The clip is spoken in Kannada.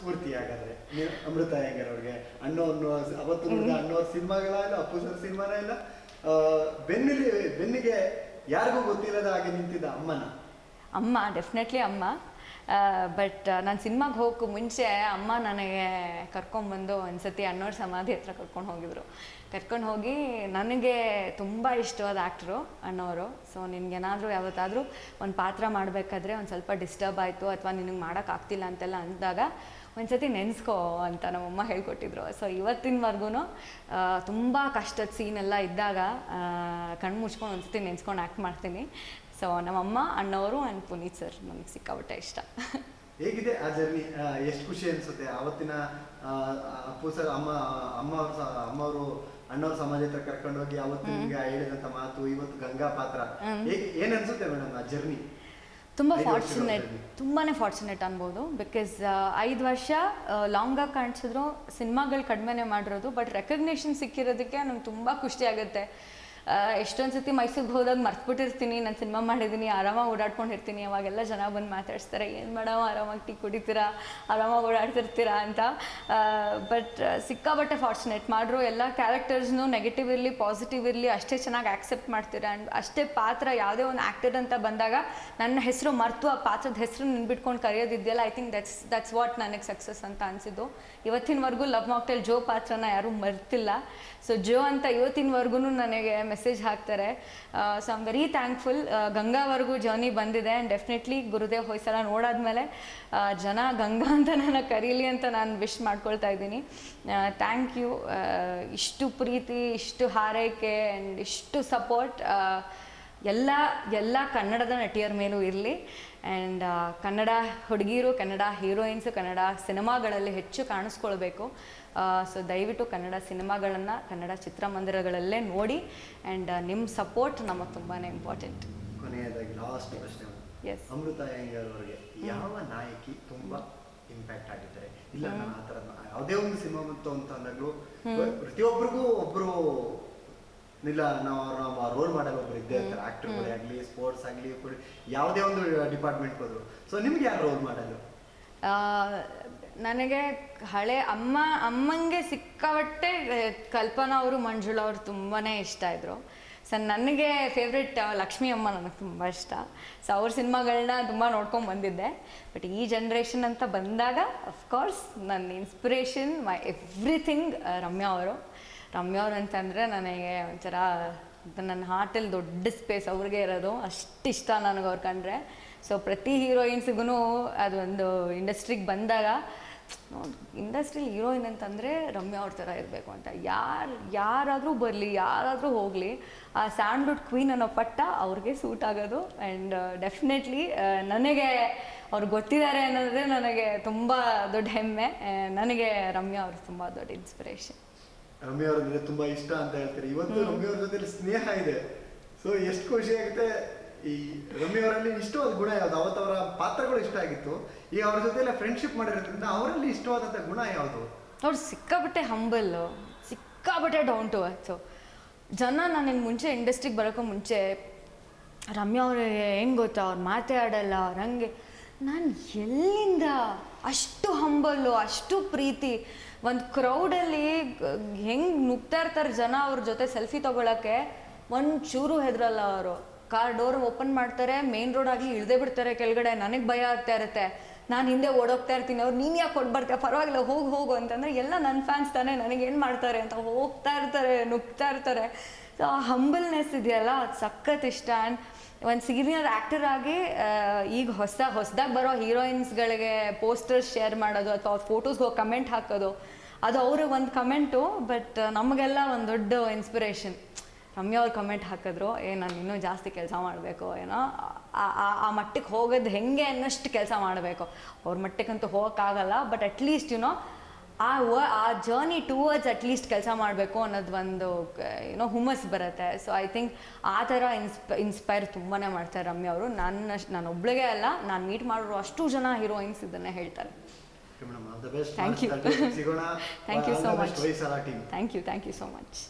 ಸ್ಫೂರ್ತಿ ಹಾಗಾದ್ರೆ. ಅಮೃತ ಹೆಂಗರ್ ಅವ್ರಿಗೆ. ಅನ್ನೋ ಅವತ್ತು ಅನ್ನೋ ಸಿನಿಮಾಗಳ ಇಲ್ಲ ಅಪ್ಪು ಸರ್ ಸಿನಿಮಾನ ಇಲ್ಲ ಆ, ಬೆನ್ನಿಲಿ ಬೆನ್ನಿಗೆ ಯಾರಿಗೂ ಗೊತ್ತಿಲ್ಲದ ಹಾಗೆ ನಿಂತಿದ್ದ ಅಮ್ಮನ? ಅಮ್ಮ ಡೆಫಿನೆಟ್ಲಿ ಅಮ್ಮ. ಬಟ್ ನಾನು ಸಿನಿಮಾಗೆ ಹೋಗಕ್ಕೆ ಮುಂಚೆ ಅಮ್ಮ ನನಗೆ ಕರ್ಕೊಂಡ್ಬಂದು ಒಂದು ಸತಿ ಅಣ್ಣವ್ರ ಸಮಾಧಿ ಹತ್ರ ಕರ್ಕೊಂಡು ಹೋಗಿದ್ರು. ಕರ್ಕೊಂಡು ಹೋಗಿ ನನಗೆ ತುಂಬ ಇಷ್ಟವಾದ ಆ್ಯಕ್ಟ್ರು ಅಣ್ಣವರು ಸೊ ನಿನಗೇನಾದರೂ ಯಾವತ್ತಾದರೂ ಒಂದು ಪಾತ್ರ ಮಾಡಬೇಕಾದ್ರೆ ಒಂದು ಸ್ವಲ್ಪ ಡಿಸ್ಟರ್ಬ್ ಆಯಿತು ಅಥವಾ ನಿನಗೆ ಮಾಡೋಕ್ಕಾಗ್ತಿಲ್ಲ ಅಂತೆಲ್ಲ ಅಂದಾಗ ಒಂದ್ಸತಿ ನೆನೆಸ್ಕೋ ಅಂತ ನಮ್ಮಮ್ಮ ಹೇಳ್ಕೊಟ್ಟಿದ್ರು. ಸೊ ಇವತ್ತಿನವರೆಗೂ ತುಂಬ ಕಷ್ಟದ ಸೀನೆಲ್ಲ ಇದ್ದಾಗ ಕಣ್ಣು ಮುಚ್ಕೊಂಡು ಒಂದ್ಸತಿ ನೆನೆಸ್ಕೊಂಡು ಆ್ಯಕ್ಟ್ ಮಾಡ್ತೀನಿ. ಸೊ ನಮ್ಮಮ್ಮ ಅಣ್ಣವರು ಆ್ಯಂಡ್ ಪುನೀತ್ ಸರ್ ನಮಗೆ ಸಿಕ್ಕಾಪಟ್ಟೆ ಇಷ್ಟ. ಹೇಗಿದೆ ಆ ಜರ್ನಿ ಎಷ್ಟು ಖುಷಿ ಅನ್ಸುತ್ತೆ? ಅವತ್ತಿನ ಆ, ಅಪ್ಪು ಸರ್ ಅಮ್ಮ ಅಮ್ಮ ಅಮ್ಮವರು ಸ- ಅಮ್ಮ ಅವರು ಅಣ್ಣವ್ರ ಸಮಾಜ ಹತ್ರ ಕರ್ಕೊಂಡು ಹೋಗಿ ಅವತ್ತು ನಿಮ್ಗೆ ಹೇಳಿದಂತ ಮಾತು ಇವತ್ತು ಗಂಗಾ ಪಾತ್ರ. ಏನ್ ಅನ್ಸುತ್ತೆ ಮೇಡಮ್ ಆ ಜರ್ನಿ ತುಂಬ ಫಾರ್ಚುನೇಟ್. ತುಂಬಾ ಫಾರ್ಚುನೇಟ್ ಅನ್ಬೋದು. ಬಿಕಾಸ್ ಐದು ವರ್ಷ ಲಾಂಗಾಗಿ ಕಾಣಿಸಿದ್ರು ಸಿನಿಮಾಗಳು ಕಡಿಮೆನೇ ಮಾಡಿರೋದು ಬಟ್ ರೆಕಗ್ನೇಷನ್ ಸಿಕ್ಕಿರೋದಕ್ಕೆ ನಂಗೆ ತುಂಬ ಖುಷಿ ಆಗುತ್ತೆ. ಎಷ್ಟೊಂದು ಸತಿ ಮೈಸೂರಿಗೆ ಹೋದಾಗ ಮರ್ತ್ಬಿಟ್ಟಿರ್ತೀನಿ, ನಾನು ಸಿನಿಮಾ ಮಾಡಿದ್ದೀನಿ ಆರಾಮಾಗಿ ಓಡಾಡ್ಕೊಂಡಿರ್ತೀನಿ ಅವಾಗೆಲ್ಲ ಜನ ಬಂದು ಮಾತಾಡ್ಸ್ತಾರೆ, ಏನು ಮಾಡೋ ಆರಾಮಾಗಿ ಟೀ ಕುಡಿತೀರಾ? ಆರಾಮಾಗಿ ಓಡಾಡ್ತಿರ್ತೀರಾ? ಅಂತ. ಬಟ್ ಸಿಕ್ಕಾಬಟ್ಟೆ ಫಾರ್ಚುನೇಟ್ ಮಾಡಿರೋ ಎಲ್ಲ ಕ್ಯಾರೆಕ್ಟರ್ಸ್ನು ನೆಗೆಟಿವ್ ಇರಲಿ ಪಾಸಿಟಿವ್ ಇರಲಿ, ಅಷ್ಟೇ ಚೆನ್ನಾಗಿ ಆಕ್ಸೆಪ್ಟ್ ಮಾಡ್ತೀರಾ? ಆ್ಯಂಡ್ ಅಷ್ಟೇ ಪಾತ್ರ ಯಾವುದೇ ಒಂದು ಆ್ಯಕ್ಟರ್ ಅಂತ ಬಂದಾಗ ನನ್ನ ಹೆಸರು ಮರ್ತು, ಆ ಪಾತ್ರದ ಹೆಸರು ನೆನ್ಬಿಟ್ಕೊಂಡು ಕರೆಯೋದಿದೆಯಲ್ಲ I think that's that's what ನನಗೆ ಸಕ್ಸಸ್ ಅಂತ ಅನಿಸಿದ್ದು. ಇವತ್ತಿನವರೆಗೂ ಲವ್ ಮಾಕ್ಟೇಲ್ ಜೋ ಪಾತ್ರನ ಯಾರೂ ಮರ್ತಿಲ್ಲ. ಸೊ ಜೋ ಅಂತ ಇವತ್ತಿನವರೆಗೂ ನನಗೆ ಮೆಸೇಜ್ ಹಾಕ್ತಾರೆ. ಸೊ ಆಮ್ ವೆರಿ ಥ್ಯಾಂಕ್ಫುಲ್ ಗಂಗಾವರೆಗೂ ಜರ್ನಿ ಬಂದಿದೆ ಆ್ಯಂಡ್ ಡೆಫಿನೆಟ್ಲಿ ಗುರುದೇವ್ ಹೊಯ್ಸಲ ನೋಡಾದ್ಮೇಲೆ ಜನ ಗಂಗಾ ಅಂತ ನಾನು ಕರೀಲಿ ಅಂತ ನಾನು ವಿಶ್ ಮಾಡ್ಕೊಳ್ತಾ ಇದ್ದೀನಿ. ಥ್ಯಾಂಕ್ ಯು ಇಷ್ಟು ಪ್ರೀತಿ, ಇಷ್ಟು ಹಾರೈಕೆ ಆ್ಯಂಡ್ ಇಷ್ಟು ಸಪೋರ್ಟ್ ಎಲ್ಲ ಎಲ್ಲ ಕನ್ನಡದ ನಟಿಯರ ಮೇಲೂ ಇರಲಿ. ಆ್ಯಂಡ್ ಕನ್ನಡ ಹುಡುಗಿರು ಕನ್ನಡ ಹೀರೋಯಿನ್ಸು ಕನ್ನಡ ಸಿನಿಮಾಗಳಲ್ಲಿ ಹೆಚ್ಚು ಕಾಣಿಸ್ಕೊಳ್ಬೇಕು. ಸೊ ದಯವಿಟ್ಟು ಕನ್ನಡ ಸಿನಿಮಾಗಳನ್ನು ಕನ್ನಡ ಚಿತ್ರಮಂದಿರಗಳಲ್ಲೇ ನೋಡಿ. ಆ್ಯಂಡ್ ನಿಮ್ಮ ಸಪೋರ್ಟ್ ನಮಗೆ ತುಂಬಾ ಇಂಪಾರ್ಟೆಂಟ್ ಕೊನೆಯದಾಗಿ ಲಾಸ್ಟ್ ಪ್ರಶ್ನೆ. ಎಸ್ ಅಮೃತ ಯಾವ ನಾಯಕಿ ತುಂಬಾ ಇಂಪ್ಯಾಕ್ಟ್ ಆಗಿದ್ದಾರೆ? ಇಲ್ಲ ನಾನು ಆ ಥರ ಯಾವುದೇ ಒಂದು ಸಿನಿಮಾ ಬಂತು ಅಂತ ಅಂದಾಗಲೂ ಪ್ರತಿಯೊಬ್ಬರಿಗೂ ಒಬ್ರು ಇಲ್ಲ ನಾವು ನಮ್ಮ ರೋಲ್ ಮಾಡಲ್ ಒಬ್ರು ಇದ್ದೇ ಇರ್ತಾರೆ ಆಕ್ಟರ್ಗಳೇ ಆಗಲಿ ಸ್ಪೋರ್ಟ್ಸ್ ಆಗಲಿ ಯಾವುದೇ ಒಂದು ಡಿಪಾರ್ಟ್ಮೆಂಟ್ ಹೋದ್ರು ಸೊ ನಿಮ್ಗೆ ಯಾರು ರೋಲ್ ಮಾಡಲು ನನಗೆ ಹಳೆ ಅಮ್ಮ ಅಮ್ಮಂಗೆ ಸಿಕ್ಕಾಬಟ್ಟೆ ಕಲ್ಪನಾ ಅವರು ಮಂಜುಳ ಅವರು ತುಂಬಾ ಇಷ್ಟ ಇದ್ರು. ಸೊ ನನಗೆ ಫೇವ್ರೆಟ್ ಲಕ್ಷ್ಮಿ ಅಮ್ಮ ನನಗೆ ತುಂಬ ಇಷ್ಟ. ಸೊ ಅವ್ರ ಸಿನಿಮಾಗಳನ್ನ ತುಂಬ ನೋಡ್ಕೊಂಡು ಬಂದಿದ್ದೆ. ಬಟ್ ಈ ಜನ್ರೇಷನ್ ಅಂತ ಬಂದಾಗ ಅಫ್ಕೋರ್ಸ್ ನನ್ನ ಇನ್ಸ್ಪಿರೇಷನ್ ಮೈ ಎವ್ರಿಥಿಂಗ್ ರಮ್ಯಾ ಅವರು. ರಮ್ಯಾ ಅವ್ರು ಅಂತಂದರೆ ನನಗೆ ಒಂಥರ ನನ್ನ ಹಾರ್ಟಲ್ಲಿ ದೊಡ್ಡ ಸ್ಪೇಸ್ ಅವ್ರಿಗೆ ಇರೋದು. ಅಷ್ಟು ಇಷ್ಟ ನನಗೆ ಅವ್ರು ಕಂಡ್ರೆ. ಸೊ ಪ್ರತಿ ಹೀರೋಯಿನ್ಸ್ಗೂ ಅದೊಂದು ಇಂಡಸ್ಟ್ರಿಗೆ ಬಂದಾಗ ಇಂಡಸ್ಟ್ರಿಲಿ ಹೀರೋಯಿನ್ ಅಂತಂದರೆ ರಮ್ಯಾ ಅವ್ರ ಥರ ಇರಬೇಕು ಅಂತ. ಯಾರು, ಯಾರಾದರೂ ಬರಲಿ, ಯಾರಾದರೂ ಹೋಗಲಿ, ಆ ಸ್ಯಾಂಡ್ವುಡ್ ಕ್ವೀನ್ ಅನ್ನೋ ಪಟ್ಟ ಅವ್ರಿಗೆ ಸೂಟ್ ಆಗೋದು. ಆ್ಯಂಡ್ ಡೆಫಿನೆಟ್ಲಿ ನನಗೆ ಅವ್ರು ಗೊತ್ತಿದ್ದಾರೆ ಅನ್ನೋದೇ ನನಗೆ ತುಂಬ ದೊಡ್ಡ ಹೆಮ್ಮೆ. ನನಗೆ ರಮ್ಯಾ ಅವರು ತುಂಬ ದೊಡ್ಡ ಇನ್ಸ್ಪಿರೇಷನ್ ರಮ್ಯ ಅವ್ರ ಅಂದ್ರೆ ತುಂಬಾ ಇಷ್ಟ ಅಂತ ಹೇಳ್ತಾರೆ. ಇವತ್ತು ರಮ್ಯ ಅವ್ರ ಜೊತೆ ಸ್ನೇಹ ಇದೆ. ಸೊ ಎಷ್ಟು ಖುಷಿ ಆಗುತ್ತೆ? ಈ ರಮ್ಯ ಅವರಲ್ಲಿ ಇಷ್ಟವಾದ ಗುಣ ಯಾವ್ದು? ಅವತ್ತು ಅವರ ಪಾತ್ರಗಳು ಇಷ್ಟ ಆಗಿತ್ತು. ಈಗ ಅವ್ರ ಜೊತೆ ಎಲ್ಲ ಫ್ರೆಂಡ್ಶಿಪ್ ಮಾಡಿರೋದ್ರಿಂದ ಅವರಲ್ಲಿ ಇಷ್ಟವಾದಂತ ಗುಣ ಯಾವುದು? ಅವ್ರು ಸಿಕ್ಕಾಬಟ್ಟೆ ಹಂಬಲ್ ಸಿಕ್ಕಾಬಟ್ಟೆ ಡೌನ್ ಟು ಅರ್ತ್ ಜನ ನಾನು ಮುಂಚೆ ಇಂಡಸ್ಟ್ರಿಗೆ ಬರೋಕ್ಕೂ ಮುಂಚೆ ರಮ್ಯಾ ಅವ್ರು ಹೆಂಗೆ ಗೊತ್ತಾ? ಅವ್ರು ಮಾತೇ ಆಡಲ್ಲ. ಹಂಗೆ ನಾನು ಎಲ್ಲಿಂದ ಅಷ್ಟು ಹಂಬಲ್ಲು ಅಷ್ಟು ಪ್ರೀತಿ ಒಂದು ಕ್ರೌಡಲ್ಲಿ ಹೆಂಗೆ ನುಗ್ತಾ ಇರ್ತಾರೆ ಜನ ಅವ್ರ ಜೊತೆ ಸೆಲ್ಫಿ ತೊಗೊಳಕ್ಕೆ? ಒಂದು ಚೂರು ಹೆದರಲ್ಲ ಅವರು. ಕಾರ್ ಡೋರ್ ಓಪನ್ ಮಾಡ್ತಾರೆ ಮೇನ್ ರೋಡ್ ಆಗಲಿ ಇಳ್ದೇ ಬಿಡ್ತಾರೆ ಕೆಳಗಡೆ. ನನಗೆ ಭಯ ಆಗ್ತಾ ಇರುತ್ತೆ. ನಾನು ಹಿಂದೆ ಓಡೋಗ್ತಾ ಇರ್ತೀನಿ. ಅವ್ರು, ನೀನು ಯಾಕೆ ಕೊಟ್ಟು ಬರ್ತೀಯ ಪರವಾಗಿಲ್ಲ, ಹೋಗಿ, ಹೋಗು. ಅಂತಂದರೆ, ಎಲ್ಲ ನನ್ನ ಫ್ಯಾನ್ಸ್ ತಾನೇ ನನಗೆ ಏನು ಮಾಡ್ತಾರೆ ಅಂತ ಹೋಗ್ತಾ ಇರ್ತಾರೆ, ನುಗ್ತಾ ಇರ್ತಾರೆ. ಸೊ ಆ ಹಂಬಲ್ನೆಸ್ ಇದೆಯಲ್ಲ, ಅದು ಸಖತ್ ಇಷ್ಟ. ಆ್ಯಂಡ್ ಒಂದು ಸೀನಿಯರ್ ಆ್ಯಕ್ಟರ್ ಆಗಿ ಈಗ ಹೊಸ, ಹೊಸದಾಗಿ ಬರೋ ಹೀರೋಯಿನ್ಸ್ಗಳಿಗೆ ಪೋಸ್ಟರ್ಸ್ ಶೇರ್ ಮಾಡೋದು ಅಥವಾ ಅವ್ರ ಫೋಟೋಸ್ಗೆ ಹೋಗಿ ಕಮೆಂಟ್ ಹಾಕೋದು, ಅದು ಅವ್ರಿಗೆ ಒಂದು ಕಮೆಂಟು ಬಟ್ ನಮಗೆಲ್ಲ ಒಂದು ದೊಡ್ಡ ಇನ್ಸ್ಪಿರೇಷನ್ ರಮ್ಯ ಅವ್ರು ಕಮೆಂಟ್ ಹಾಕಿದ್ರು, ಏ, ನಾನು ಇನ್ನೂ ಜಾಸ್ತಿ ಕೆಲಸ ಮಾಡಬೇಕು, ಏನೋ, ಆ- ಮಟ್ಟಕ್ಕೆ ಹೋಗೋದು ಹೆಂಗೆ ಅನ್ನೋಷ್ಟು ಕೆಲಸ ಮಾಡಬೇಕು. ಅವ್ರ ಮಟ್ಟಕ್ಕಂತೂ ಹೋಗೋಕ್ಕಾಗಲ್ಲ ಬಟ್ ಅಟ್ಲೀಸ್ಟ್ ಯುನೋ ಆ ವ ಆ ಜರ್ನಿ ಟುವರ್ಡ್ಸ್ ಅಟ್ಲೀಸ್ಟ್ ಕೆಲಸ ಮಾಡಬೇಕು ಅನ್ನೋದು ಒಂದು ಏನೋ ಹುಮ್ಮಸ್ ಬರುತ್ತೆ. ಸೊ ಐ ಥಿಂಕ್ ಆ ಥರ ಇನ್ಸ್ಪ ಇನ್ಸ್ಪೈರ್ ತುಂಬಾ ಮಾಡ್ತಾರೆ ರಮ್ಯ ಅವರು. ನನ್ನ ನಾನು ಒಬ್ಳಿಗೆ ಅಲ್ಲ ನಾನು ಮೀಟ್ ಮಾಡಿರೋ ಅಷ್ಟು ಜನ ಹೀರೋಯಿನ್ಸ್ ಇದನ್ನೇ ಹೇಳ್ತಾರೆ. Thank you thank you Thank much thank you thank you so much